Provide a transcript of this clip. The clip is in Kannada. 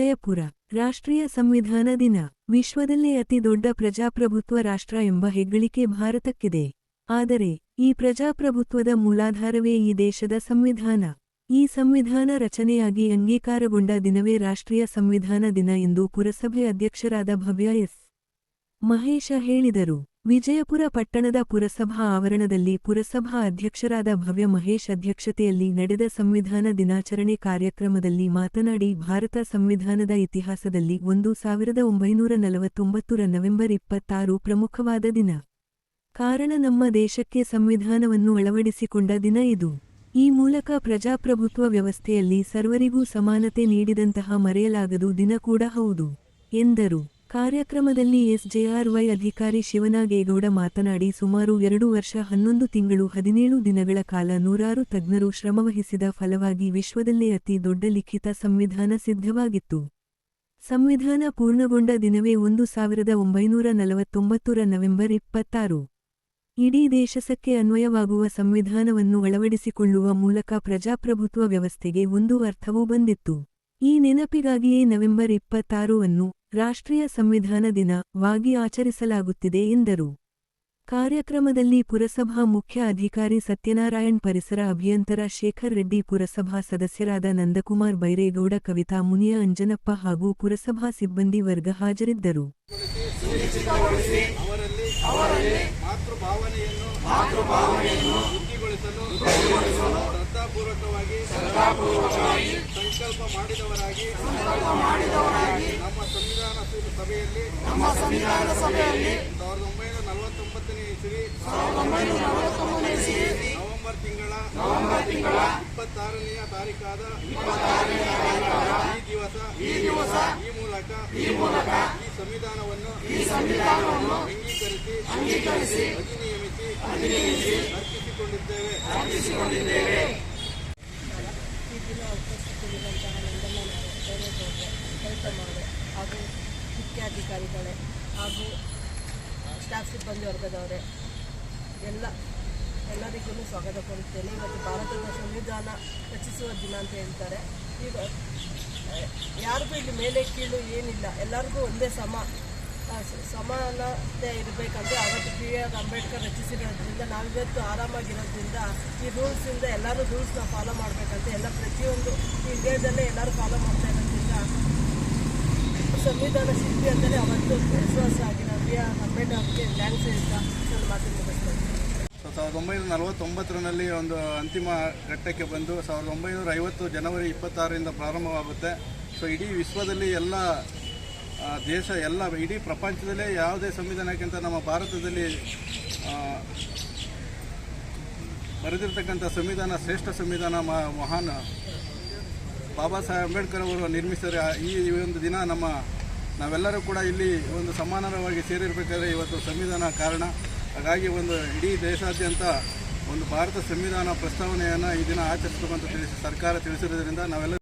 ವಿಜಯಪುರ, ರಾಷ್ಟ್ರೀಯ ಸಂವಿಧಾನ ದಿನ, ವಿಶ್ವದಲ್ಲೇ ಅತಿ ದೊಡ್ಡ ಪ್ರಜಾಪ್ರಭುತ್ವ ರಾಷ್ಟ್ರ ಎಂಬ ಹೆಗ್ಗಳಿಕೆ ಭಾರತಕ್ಕಿದೆ. ಆದರೆ, ಈ ಪ್ರಜಾಪ್ರಭುತ್ವದ ಮೂಲಾಧಾರವೇ ಈ ದೇಶದ ಸಂವಿಧಾನ. ಈ ಸಂವಿಧಾನ ರಚನೆಯಾಗಿ ಅಂಗೀಕಾರಗೊಂಡ ದಿನವೇ ರಾಷ್ಟ್ರೀಯ ಸಂವಿಧಾನ ದಿನ ಎಂದು ಪುರಸಭೆ ಅಧ್ಯಕ್ಷರಾದ ಭವ್ಯ ಎಸ್. ಮಹೇಶ ಹೇಳಿದರು. ವಿಜಯಪುರ ಪಟ್ಟಣದ ಪುರಸಭಾ ಆವರಣದಲ್ಲಿ ಪುರಸಭಾ ಅಧ್ಯಕ್ಷರಾದ ಭವ್ಯ ಮಹೇಶ್ ಅಧ್ಯಕ್ಷತೆಯಲ್ಲಿ ನಡೆದ ಸಂವಿಧಾನ ದಿನಾಚರಣೆ ಕಾರ್ಯಕ್ರಮದಲ್ಲಿ ಮಾತನಾಡಿ, ಭಾರತ ಸಂವಿಧಾನದ ಇತಿಹಾಸದಲ್ಲಿ ಒಂದು ಸಾವಿರದ ಒಂಬೈನೂರ ನಲವತ್ತೊಂಬತ್ತರ ನವೆಂಬರ್ ಇಪ್ಪತ್ತಾರು ಪ್ರಮುಖವಾದ ದಿನ. ಕಾರಣ ನಮ್ಮ ದೇಶಕ್ಕೆ ಸಂವಿಧಾನವನ್ನು ಅಳವಡಿಸಿಕೊಂಡ ದಿನ ಇದು. ಈ ಮೂಲಕ ಪ್ರಜಾಪ್ರಭುತ್ವ ವ್ಯವಸ್ಥೆಯಲ್ಲಿ ಸರ್ವರಿಗೂ ಸಮಾನತೆ ನೀಡಿದಂತಹ ಮರೆಯಲಾಗದು ದಿನ ಕೂಡ ಹೌದು, ಎಂದರು. ಕಾರ್ಯಕ್ರಮದಲ್ಲಿ ಎಸ್ಜೆಆರ್ವೈ ಅಧಿಕಾರಿ ಶಿವನಾಗೇಗೌಡ ಮಾತನಾಡಿ, ಸುಮಾರು ಎರಡು ವರ್ಷ ಹನ್ನೊಂದು ತಿಂಗಳು ಹದಿನೇಳು ದಿನಗಳ ಕಾಲ ನೂರಾರು ತಜ್ಞರು ಶ್ರಮವಹಿಸಿದ ಫಲವಾಗಿ ವಿಶ್ವದಲ್ಲೇ ಅತಿ ದೊಡ್ಡ ಲಿಖಿತ ಸಂವಿಧಾನ ಸಿದ್ಧವಾಗಿತ್ತು. ಸಂವಿಧಾನ ಪೂರ್ಣಗೊಂಡ ದಿನವೇ ಒಂದು ಸಾವಿರದ ಒಂಬೈನೂರ ನಲವತ್ತೊಂಬತ್ತರ ನವೆಂಬರ್ ಇಪ್ಪತ್ತಾರು. ಇಡೀ ದೇಶಸಕ್ಕೆ ಅನ್ವಯವಾಗುವ ಸಂವಿಧಾನವನ್ನು ಅಳವಡಿಸಿಕೊಳ್ಳುವ ಮೂಲಕ ಪ್ರಜಾಪ್ರಭುತ್ವ ವ್ಯವಸ್ಥೆಗೆ ಒಂದು ಅರ್ಥವೂ ಬಂದಿತ್ತು. ಈ ನೆನಪಿಗಾಗಿಯೇ ನವೆಂಬರ್ ಇಪ್ಪತ್ತಾರು ಅನ್ನು ರಾಷ್ಟ್ರೀಯ ಸಂವಿಧಾನ ದಿನವಾಗಿ ಆಚರಿಸಲಾಗುತ್ತಿದೆ ಎಂದರು. ಕಾರ್ಯಕ್ರಮದಲ್ಲಿ ಪುರಸಭಾ ಮುಖ್ಯ ಅಧಿಕಾರಿ ಸತ್ಯನಾರಾಯಣ್, ಪರಿಸರ ಅಭಿಯಂತರ ಶೇಖರ್ ರೆಡ್ಡಿ, ಪುರಸಭಾ ಸದಸ್ಯರಾದ ನಂದಕುಮಾರ್ ಬೈರೇಗೌಡ, ಕವಿತಾ ಮುನಿಯ, ಅಂಜನಪ್ಪ ಹಾಗೂ ಪುರಸಭಾ ಸಿಬ್ಬಂದಿ ವರ್ಗ ಹಾಜರಿದ್ದರು. ಮಾತೃಭಾವನೆಯನ್ನು ಶ್ರದ್ಧಾಪೂರ್ವಕವಾಗಿ ಸಂಕಲ್ಪ ಮಾಡಿದವರಾಗಿ ನಮ್ಮ ಸಂವಿಧಾನ ಸಭೆಯಲ್ಲಿ ನಮ್ಮ ಸಂವಿಧಾನ ಸಭೆಯಲ್ಲಿ ಸಾವಿರದ ಒಂಬೈನೂರ ನಲವತ್ತೊಂಬತ್ತನೇ ಇಸವಿ ನವೆಂಬರ್ ತಿಂಗಳ ನವೆಂಬರ್ ತಿಂಗಳ ಇಪ್ಪತ್ತಾರನೆಯ ತಾರೀಕಾದ ಈ ದಿವಸ ಈ ದಿವಸ ಈ ಮೂಲಕ ಈ ಮೂಲಕ ಈ ಸಂವಿಧಾನವನ್ನು ಈ ಸಂವಿಧಾನವನ್ನು ಅಂಗೀಕರಿಸಿ ಅಂಗೀಕರಿಸಿ ಅಧಿನಿಯಮಿಸಿ ಅಧಿನಿಯಮಿಸಿ ಅರ್ಪಿಸಿಕೊಂಡಿದ್ದೇವೆ. ಅರ್ಪಿಸಿಕೊಂಡಿದ್ದೇವೆ. ಈ ಅವಕಾಶ ಉಪಸ್ಥಿತರಿರುವಂತಹ ನಂದಮ್ಮ ದೇವೇಗೌಡರು ಕವಿತಮ್ಮವರೇ ಹಾಗೂ ಮುಖ್ಯಾಧಿಕಾರಿಗಳೇ ಹಾಗೂ ಸ್ಟಾಫ್ ಸಿಬ್ಬಂದಿ ವರ್ಗದವರೇ, ಎಲ್ಲ, ಎಲ್ಲರಿಗೂ ಸ್ವಾಗತ ಕೊಡುತ್ತೇನೆ ಇವತ್ತು ಭಾರತದ ಸಂವಿಧಾನ ರಚಿಸುವ ದಿನ ಅಂತ ಹೇಳ್ತಾರೆ. ಈಗ, ಯಾರಿಗೂ ಇಲ್ಲಿ ಮೇಲೆ ಕೀಳು ಏನಿಲ್ಲ. ಎಲ್ಲರಿಗೂ ಒಂದೇ ಸಮ. ಸಮಾನತೆ ಇರಬೇಕಂದ್ರೆ ಅವತ್ತು ಬಿ ಆರ್ ಅಂಬೇಡ್ಕರ್ ರಚಿಸಿರೋದ್ರಿಂದ ನಾವಿವತ್ತು ಆರಾಮಾಗಿರೋದ್ರಿಂದ ಈ ರೂಲ್ಸಿಂದ ಎಲ್ಲರೂ ರೂಲ್ಸ್ನ ಫಾಲೋ ಮಾಡಬೇಕಂತ ಎಲ್ಲ ಪ್ರತಿಯೊಂದು ಇಂಡಿಯಾದಲ್ಲೇ ಎಲ್ಲರೂ ಫಾಲೋ ಮಾಡ್ತಾ ಇರೋದ್ರಿಂದ ಸಂವಿಧಾನ ಶಿಲ್ಪಿ ಅಂತಲೇ ಅವತ್ತು ವಿಶ್ವಾಸ ಆಗಿರೋ ಬಿ ಆರ್ ಅಂಬೇಡ್ಕರ್ಗೆ ಥ್ಯಾಂಕ್ಸ್ ಮಾತನ್ನು ಮುಗಿಸ್ತೇನೆ ಸೊ ಸಾವಿರದ ಒಂಬೈನೂರ ನಲವತ್ತೊಂಬತ್ತರಲ್ಲಿ ಒಂದು ಅಂತಿಮ ಘಟ್ಟಕ್ಕೆ ಬಂದು ಸಾವಿರದ ಒಂಬೈನೂರ ಐವತ್ತು ಜನವರಿ ಇಪ್ಪತ್ತಾರರಿಂದ ಪ್ರಾರಂಭವಾಗುತ್ತೆ. ಸೊ ಇಡೀ ವಿಶ್ವದಲ್ಲಿ ಎಲ್ಲ ದೇಶ ಎಲ್ಲ, ಇಡೀ ಪ್ರಪಂಚದಲ್ಲೇ ಯಾವುದೇ ಸಂವಿಧಾನಕ್ಕಿಂತ ನಮ್ಮ ಭಾರತದಲ್ಲಿ ಬರೆದಿರ್ತಕ್ಕಂಥ ಸಂವಿಧಾನ, ಶ್ರೇಷ್ಠ ಸಂವಿಧಾನ ಮಹಾನ್ ಬಾಬಾ ಸಾಹೇಬ್ ಅಂಬೇಡ್ಕರ್ ಅವರು ನಿರ್ಮಿಸಿದರೆ ಈ ಒಂದು ದಿನ ನಮ್ಮ, ನಾವೆಲ್ಲರೂ ಕೂಡ ಇಲ್ಲಿ ಒಂದು ಸಮಾನವಾಗಿ ಸೇರಿರಬೇಕಾದ್ರೆ ಇವತ್ತು ಸಂವಿಧಾನ ಕಾರಣ. ಹಾಗಾಗಿ ಒಂದು ಇಡೀ ದೇಶಾದ್ಯಂತ ಒಂದು ಭಾರತ ಸಂವಿಧಾನ ಪ್ರಸ್ತಾವನೆಯನ್ನು ಈ ದಿನ ಆಚರಿಸಬೇಕಂತ ತಿಳಿಸಿ ಸರ್ಕಾರ ತಿಳಿಸಿರೋದ್ರಿಂದ ನಾವೆಲ್ಲ